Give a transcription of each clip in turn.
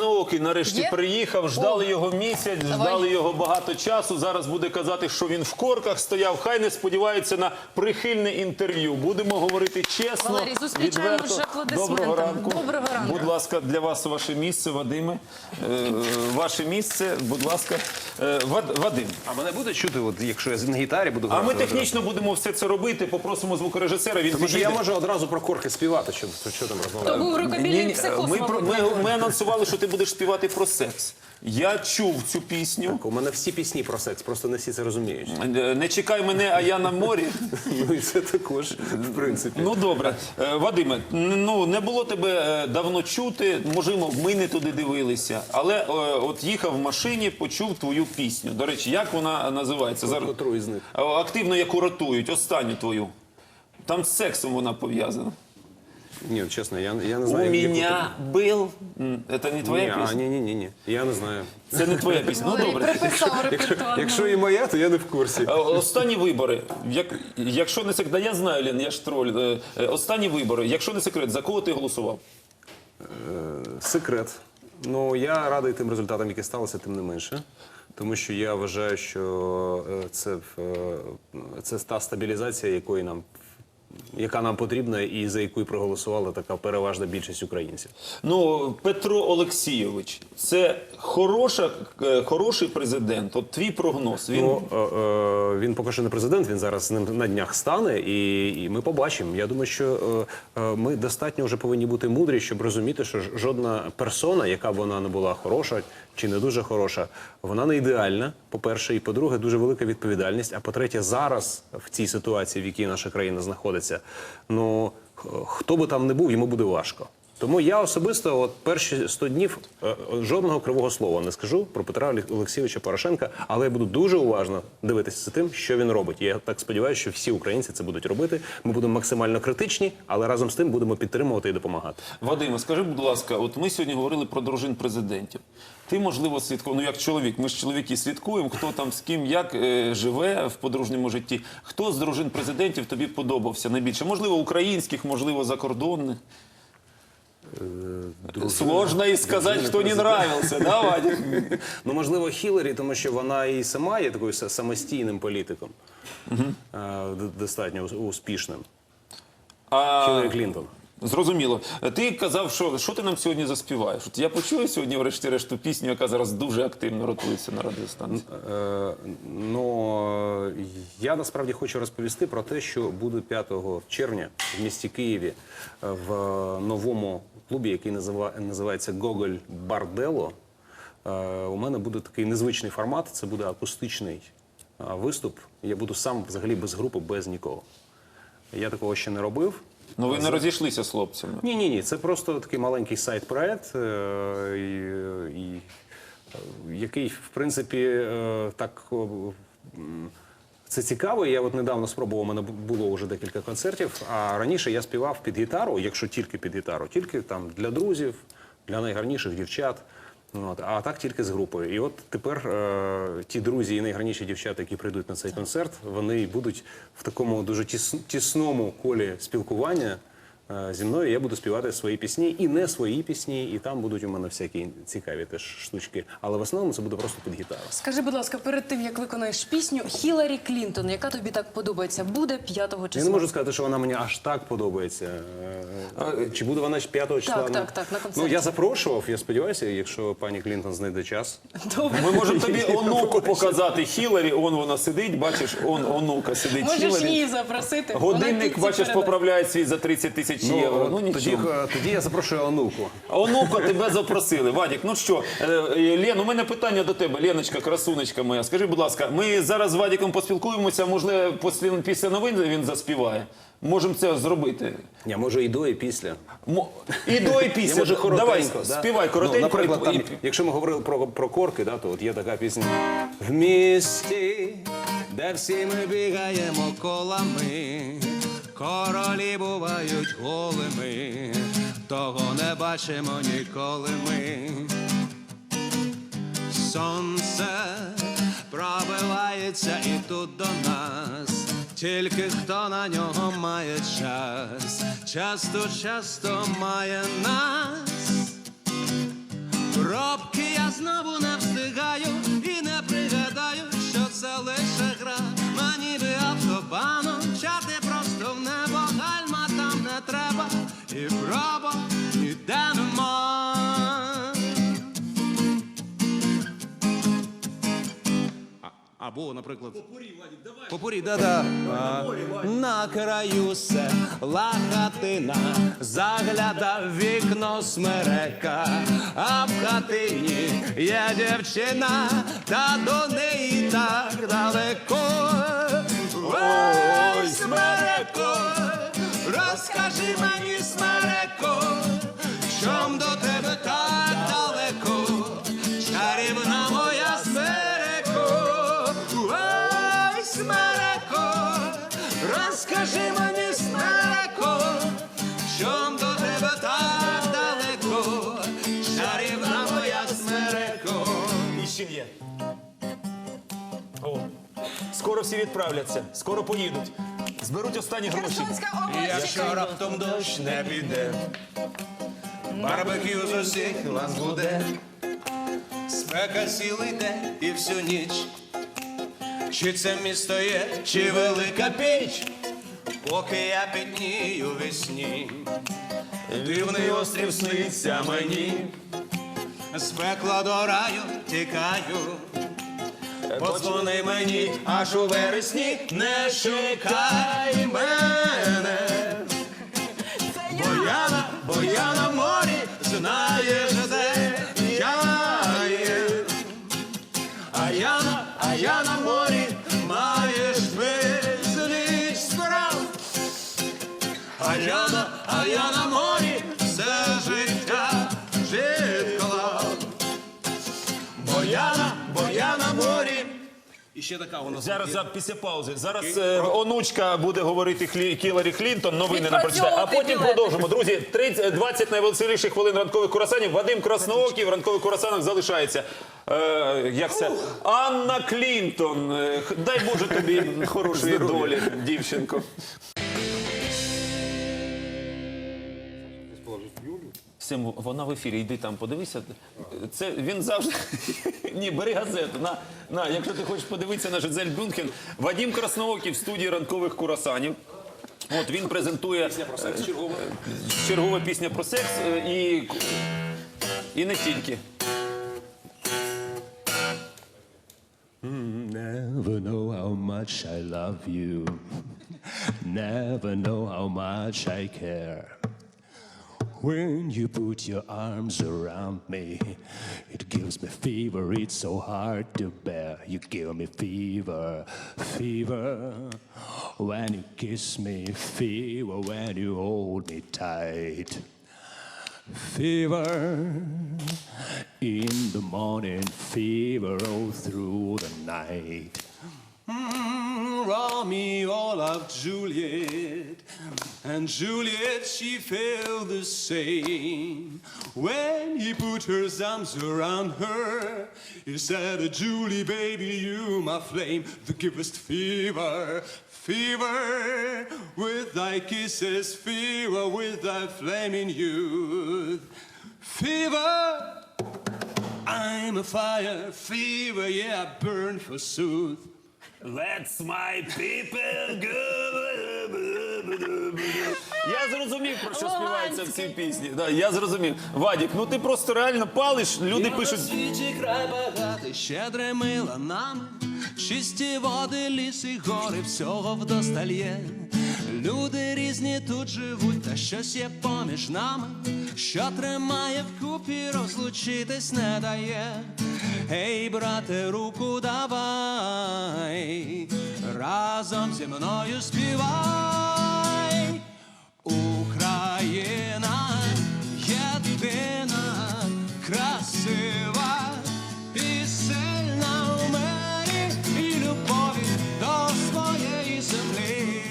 Красноокий нарешті Є? приїхав, ждали його місяць, ждали його багато часу. Зараз буде казати, що він в корках стояв. Хай не сподівається на прихильне інтерв'ю. Будемо говорити чесно. Валерій, зустрічаємо відверто. вже аплодисментами. Доброго ранку. Доброго ранку. Будь ласка, для вас ваше місце, Вадиме. Е, ваше місце, будь ласка. Е, Вад- Вадим. А мене буде чути, от, якщо я на гітарі буду А грати? ми технічно будемо все це робити. Попросимо звукорежисера. Він Тому що я підійде. можу одразу про корки співати, що, що там То був Ні, рукобільний ні, ми, про- ми, ми анонсували, що ти будеш співати про секс. Я чув цю пісню. У мене всі пісні про секс, просто не всі це розуміють. Е, Не чекай мене, а я на морі. Ну і це також, в принципі. Ну добре, Е, Вадиме, ну не було тебе е, давно чути. Можливо, ми не туди дивилися. Але от їхав в машині, почув твою пісню. До речі, як вона називається? Зараз Котру із них? Активно яку ротують, останню твою. Там з сексом вона пов'язана. Ні, чесно, я, я не У знаю. яку- был. М, Це не твоя Ні, а, пісня? ні, ні, ні, ні. Я не знаю. Це не твоя пісня. Ну добре. приписав репертуар. Якщо і моя, то я не в курсі. Е, Останні вибори. Як, якщо не секрет, да я знаю, Лен, я ж троль. Е, е, Останні вибори. Якщо не секрет, за кого ти голосував? Секрет. Ну, я радий тим результатам, які сталися, тим не менше. Тому що я вважаю, що е, це, е, це та стабілізація, якої нам, яка нам потрібна і за яку проголосувала така переважна більшість українців. Ну, Петро Олексійович, це хороша, е, хороший президент. От твій прогноз. Він Ну, е, е, він поки що не президент, він зараз ним на днях стане, і, і ми побачимо. Я думаю, що е, е, ми достатньо вже повинні бути мудрі, щоб розуміти, що жодна персона, яка б вона не була хороша чи не дуже хороша, вона не ідеальна. По-перше, і по-друге, дуже велика відповідальність. А по-третє, зараз в цій ситуації, в якій наша країна знаходиться, ну хто би там не був, йому буде важко. Тому я особисто, от перші 100 днів е, е, жодного кривого слова не скажу про Петра Олексійовича Порошенка, але я буду дуже уважно дивитися за тим, що він робить. Я так сподіваюся, що всі українці це будуть робити. Ми будемо максимально критичні, але разом з тим будемо підтримувати і допомагати. Вадиме, скажи, будь ласка, от ми сьогодні говорили про дружин президентів. Ти, можливо, слідкував, ну як чоловік, ми ж чоловіки слідкуємо, хто там з ким як е, живе в подружньому житті. Хто з дружин президентів тобі подобався найбільше? Можливо, українських, можливо, закордонних. Сложно і сказати, хто не нравився, да, Вадик? Ну можливо, Хіларі, тому що вона і сама є такою самостійним політиком, е, достатньо успішним. А... Хіларі Клінтон. Зрозуміло. Ти казав, що, що ти нам сьогодні заспіваєш? От я почую сьогодні, врешті-решт, ту пісню, яка зараз дуже активно ротується на радіостанції. Е, ну, е, я насправді хочу розповісти про те, що буде 5 червня в місті Києві е, в новому клубі, який назива- називається Гоголь Бардело. Е, У мене буде такий незвичний формат. Це буде акустичний е, виступ. Я буду сам взагалі без групи, без нікого. Я такого ще не робив. Ну ви не розійшлися з хлопцями. Ні, ні, ні. Це просто такий маленький сайт-проект, е, який, в принципі, так. Це цікаво. Я от недавно спробував, у мене було вже декілька концертів. А раніше я співав під гітару, якщо тільки під гітару, тільки там для друзів, для найгарніших дівчат. От, а так тільки з групою. І от тепер е, ті друзі і найгарніші дівчата, які прийдуть на цей концерт, вони будуть в такому дуже тіс- тісному колі спілкування зі мною. Я буду співати свої пісні і не свої пісні, і там будуть у мене всякі цікаві теж штучки. Але в основному це буде просто під гітару. Скажи, будь ласка, перед тим як виконаєш пісню Хіларі Клінтон, яка тобі так подобається, буде 5 Я числа. не можу сказати, що вона мені аж так подобається. Е, Чи буде вона ж 5 числа? Так, так, так, на концерті. Ну я запрошував. Я сподіваюся, якщо пані Клінтон знайде час. Добре. Ми можемо тобі онуку показати Хіларі. Он вона сидить, бачиш, он онука сидить. Можеш її запросити. Годинник, бачиш, поправляє свій за 30 тисяч євро. Ну тоді, нічого. е, тоді я запрошую онуку. А Онука тебе запросили. Вадік, ну що, е, е, Лен, у мене питання до тебе. Леночка, красунечка моя. Скажи, будь ласка, ми зараз з Вадіком поспілкуємося, можливо, після, після новин він заспіває. Можемо це зробити. Я можу і до, і після. Мо- І до, і після. Можу коротенько. Давай, да? співай коротенько. Ну, наприклад, і- там, і- якщо ми говорили про, про корки, да, то от є така пісня. В місті, де всі ми бігаємо колами, королі бувають голими, того не бачимо ніколи ми. Сонце пробивається і тут до нас, тільки хто на нього має час, часто, часто має нас. Пробки я знову не і проба ніде нема. Або, наприклад, Попурі, да-да. А, На краю села хатина, загляда в вікно смерека, а в хатині є дівчина, та до неї так далеко. Ой, смереко, розкажи мені, смереко, чом до тебе так далеко, чарівна моя смереко, ой, смереко, розкажи мені, смереко, чом до тебе так далеко, чарівна моя смереко. І ще є. Скоро всі відправляться, скоро поїдуть. Зберуть останні гроші. Херсонська область. Якщо раптом дощ не піде, барбекю з усіх вас буде, спека цілий день і всю ніч. Чи це місто є, чи велика піч, поки я піднію весні, дивний острів сниться мені, з пекла до раю тікаю. Подзвони мені аж у вересні, не шукай мене. Бо я на, бо я на морі, знаєш, де я є. А я на, а я на морі, І ще така у нас. Зараз за- після паузи. Зараз е, онучка буде говорити Хлі, Кіларі Клінтон. Новини нам прочитає. А потім продовжимо. Друзі, 30, 20 найвеселіших хвилин ранкових курасанів. Вадим Краснооків. Ранкових курасанах залишається. Е, як це? Анна Клінтон. Е, Дай Боже тобі хорошої долі, дівчинко. Всім, вона в ефірі, йди там, подивися. Це він завжди. Ні, бери газету. На, на, якщо ти хочеш подивитися на Жизель Бюнхен, Вадім Краснооків в студії ранкових курасанів. От він презентує пісня про секс, чергова. чергова пісня про секс е, і, і не тільки. Never know how much I love you. Never know how much I care. When you put your arms around me, it gives me fever. It's so hard to bear. You give me fever, fever. When you kiss me, fever. When you hold me tight. Fever in the morning, fever all through the night. Mm, Romeo love Juliet, and Juliet she felt the same. When he put his arms around her, he said, Julie, baby, you my flame, the givest fever, fever, with thy kisses, fever, with thy flaming youth, fever. I'm a fire, fever, yeah, I burn forsooth. That's my people. Я зрозумів, про що співається в цій пісні. Да, я зрозумів. Вадік, ну ти просто реально палиш, люди пишуть. світі край багатий, щедре мила нами, чисті води, ліси, гори, всього вдосталь є. Люди різні тут живуть, та щось є поміж нами, що тримає вкупі, розлучитись не дає. Гей, брате, руку давай, разом зі мною співай. Україна єдина, красива, пісельна у мені і любові до своєї землі.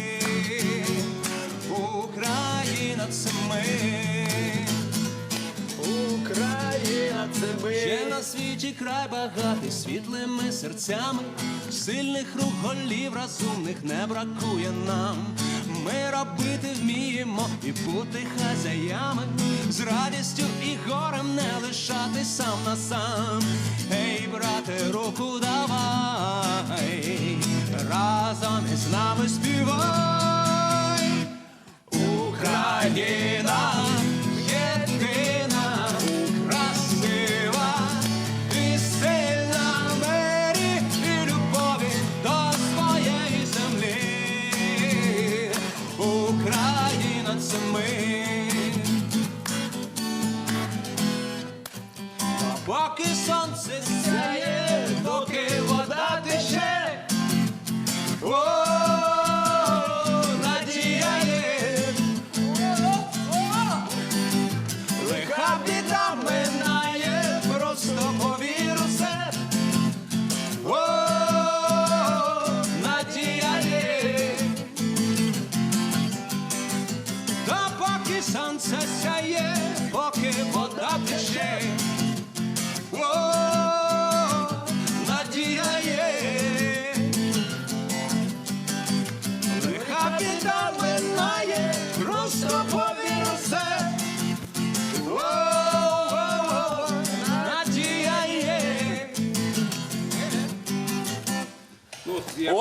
Україна це ми. Україна це ми. Ще на світі край багатий світлими серцями, сильних рук голів розумних не бракує нам. Ми робити вміємо і бути хазяями, з радістю і горем не лишати сам на сам. Ей, брате, руку давай, разом із нами співай.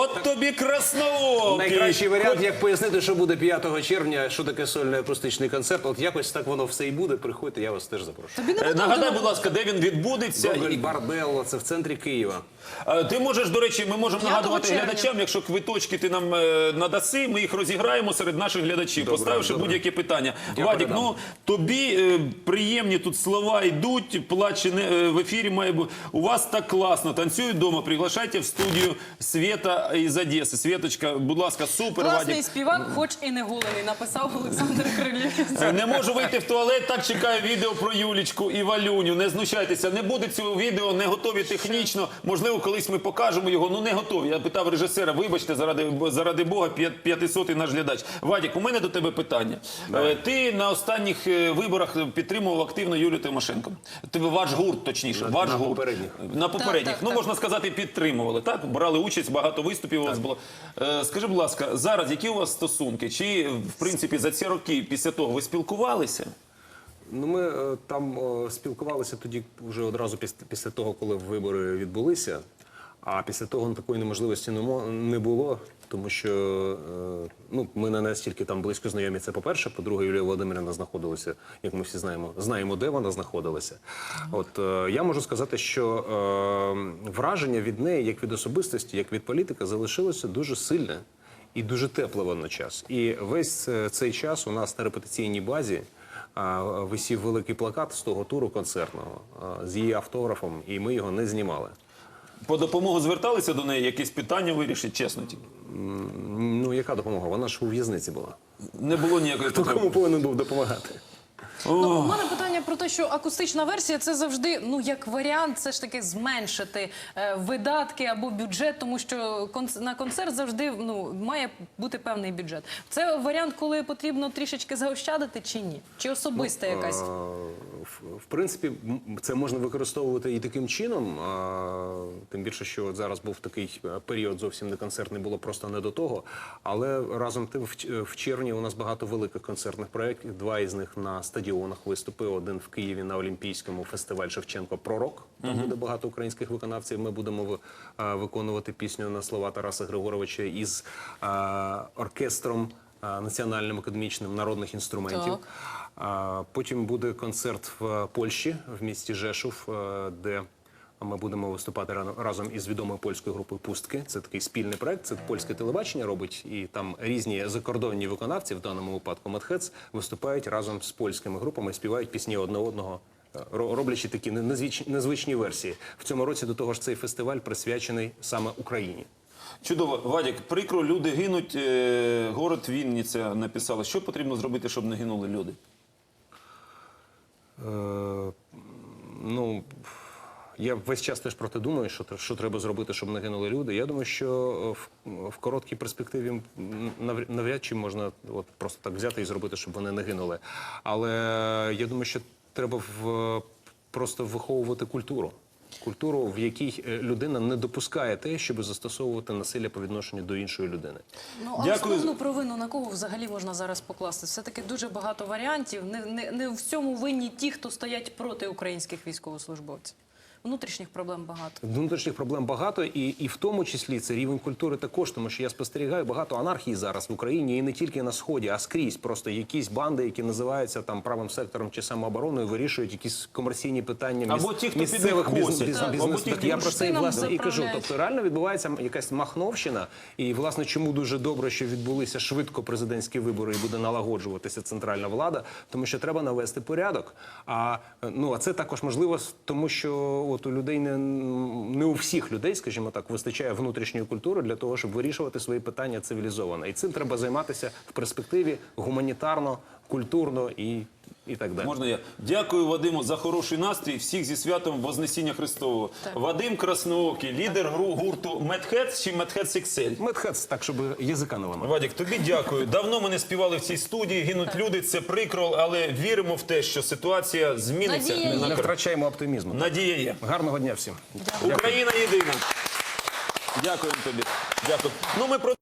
От тобі красноокі. Найкращий варіант, як пояснити, що буде 5 червня, що таке сольний акустичний концерт. От якось так воно все і буде. Приходьте, я вас теж запрошую. Е, Нагадай, будь ласка, де він відбудеться. Гоголь І- це в центрі Києва. Е, Ти можеш, до речі, ми можемо нагадувати червня. глядачам, якщо квиточки ти нам е, надаси, ми їх розіграємо серед наших глядачів, Добре, поставивши добре. будь-яке питання. Я Вадік, передам. ну тобі е, приємні тут слова йдуть, плач не- е, в ефірі має бути. У вас так класно, танцюють вдома, приглашайте в студію Свєта із Одеси. Світочка, будь ласка, супер, Класний Вадік. співак, хоч і не голений, написав Олександр Крилів. Не можу вийти в туалет, так чекаю відео про Юлічку і Валюню. Не знущайтеся, не буде цього відео, не готові технічно. Можливо, колись ми покажемо його. Ну не готові. Я питав режисера, вибачте, заради заради Бога, п'ят- п'ятисотий наш глядач. Вадік, у мене до тебе питання. Е, Ти на останніх е, виборах підтримував активно Юлію Тимошенко. Ти ваш гурт, точніше, ваш на гурт. попередніх. На попередніх. Так, так, ну так. можна сказати, підтримували. Так брали участь, багато виступів у вас було. Е, Скажи, будь ласка, зараз які у вас стосунки? Чи в принципі за ці роки після того ви спілкувалися? Ну, ми е, там е, спілкувалися тоді вже одразу після, після того, коли вибори відбулися. А після того такої неможливості не було, тому що е, ну, ми не настільки там близько знайомі. Це по-перше. По-друге, Юлія Володимирівна знаходилася, як ми всі знаємо, знаємо, де вона знаходилася. От е, я можу сказати, що е, враження від неї, як від особистості, як від політика, залишилося дуже сильне і дуже тепле водночас. І весь цей час у нас на репетиційній базі висів великий плакат з того туру концертного з її автографом, і ми його не знімали. По допомогу зверталися до неї, якісь питання вирішить, чесно тільки. Ну, яка допомога? Вона ж у в'язниці була. Не було ніякої Хто потреби. кому повинен був допомагати? Ну, у мене питання про те, що акустична версія це завжди, ну як варіант, все ж таки зменшити е, видатки або бюджет, тому що конц- на концерт завжди ну має бути певний бюджет. Це варіант, коли потрібно трішечки заощадити чи ні? Чи особиста якась? А, в, принципі, це можна використовувати і таким чином. А, тим більше, що от зараз був такий е, період, зовсім не концертний, було просто не до того. Але разом тим, в, в червні у нас багато великих концертних проєктів. Два із них на стадіонах виступи. Один в Києві на Олімпійському фестиваль Шевченко Пророк. Там буде багато українських виконавців. Ми будемо виконувати пісню на слова Тараса Григоровича із оркестром національним академічним народних інструментів. Так. Потім буде концерт в Польщі, в місті Жешув, е, де ми будемо виступати разом із відомою польською групою Пустки. Це такий спільний проект. Це польське телебачення робить, і там різні закордонні виконавці, в даному випадку Матхец, виступають разом з польськими групами, співають пісні одне одного. е, Роблячи такі незвичні версії в цьому році. До того ж, цей фестиваль присвячений саме Україні. Чудово, Вадік, прикро, люди гинуть. е, Город Вінниця написала. Що потрібно зробити, щоб не гинули люди? Е, ну, я весь час теж про те думаю, що, що треба зробити, щоб не гинули люди. Я думаю, що е, в, в короткій перспективі навряд, навряд чи можна от просто так взяти і зробити, щоб вони не гинули. Але я думаю, що треба в, просто виховувати культуру. Культуру, в якій е, людина не допускає те, щоб застосовувати насилля по відношенню до іншої людини. Ну, а Дякую. основну провину на кого взагалі можна зараз покласти? Все-таки дуже багато варіантів. Не, не, не в цьому винні ті, хто стоять проти українських військовослужбовців. Внутрішніх проблем багато. Внутрішніх проблем багато, і, і в тому числі це рівень культури також, тому що я спостерігаю багато анархії зараз в Україні і не тільки на сході, а скрізь. Просто якісь банди, які називаються там правим сектором чи самообороною, вирішують якісь комерційні питання Або міс- ті, хто місцевих них бізнес, бізнес, бізнес. Ті, Так я про це власне і кажу. Тобто реально відбувається якась махновщина, і власне чому дуже добре, що відбулися швидко президентські вибори і буде налагоджуватися центральна влада, тому що треба навести порядок. А ну а це також можливо, тому що от у людей не, не у всіх людей, скажімо так, вистачає внутрішньої культури для того, щоб вирішувати свої питання цивілізовано. І цим треба займатися в перспективі гуманітарно, культурно і, і так далі. Можна я дякую Вадиму за хороший настрій. Всіх зі святом Вознесіння Христового. Вадим Красноокий, лідер гру- гурту Медхец чи Медхец XL. Медхец, так щоб язика не ламати. Вадік, тобі дякую. Давно ми не співали в цій студії. Гинуть люди, це прикро, але віримо в те, що ситуація зміниться. Надія є. Не втрачаємо оптимізму. Надія є. Гарного дня всім. Україна єдина. Дякуємо тобі. Дякую. Ну ми про.